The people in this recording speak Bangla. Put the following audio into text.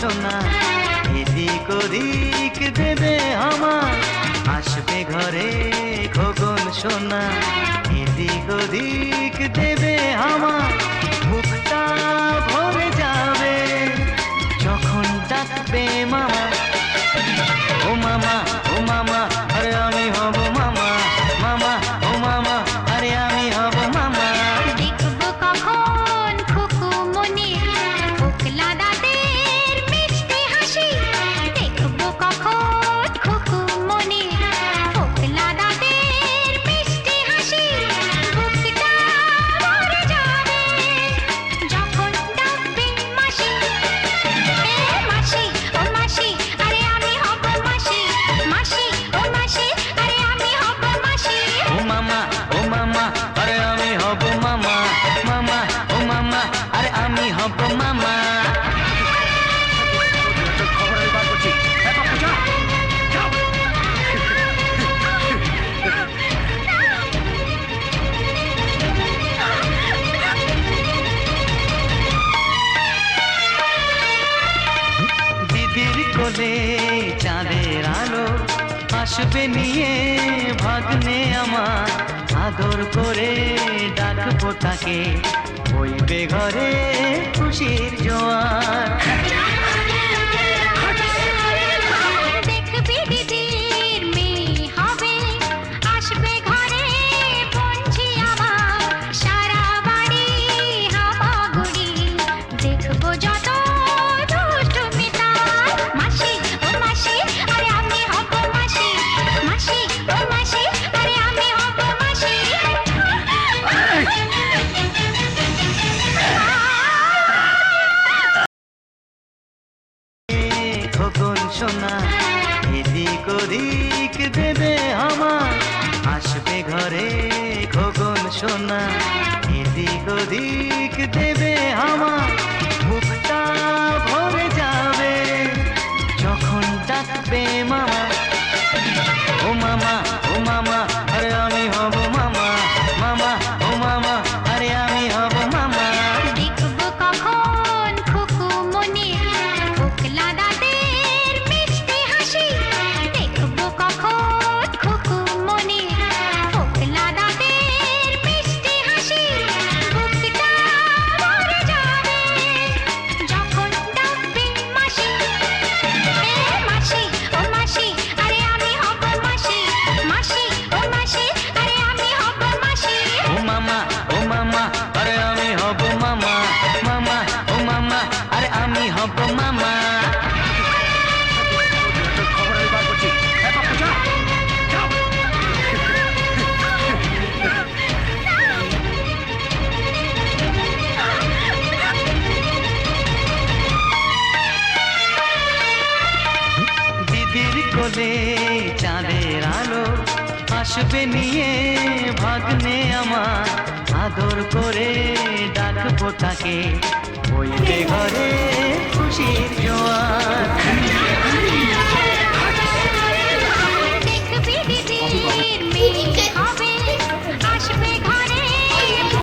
সোনা এদিক ওদিক দেবে আমার, আসবে ঘরে খোকন সোনা এদিক ওদিক দেবে আমার, মুখটা ভরে যাবে। যখন ডাকবে মামা ও মামা চলে চাঁদের আলো আসবে নিয়ে ভাগ্নে আমার আদর করে ডাকবো তাকে বইবে ঘরে খুশির সোনা এদিক ওদিক দেবে আমার আসবে ঘরে খোগন সোনা। এদিক ওদিক দেবে আমার চলে চাঁদের আলো আসবে নিয়ে ভাগ্নে আমার আদর করে ডাকবো তাকে। বইবে ঘরে খুশির জোয়ার।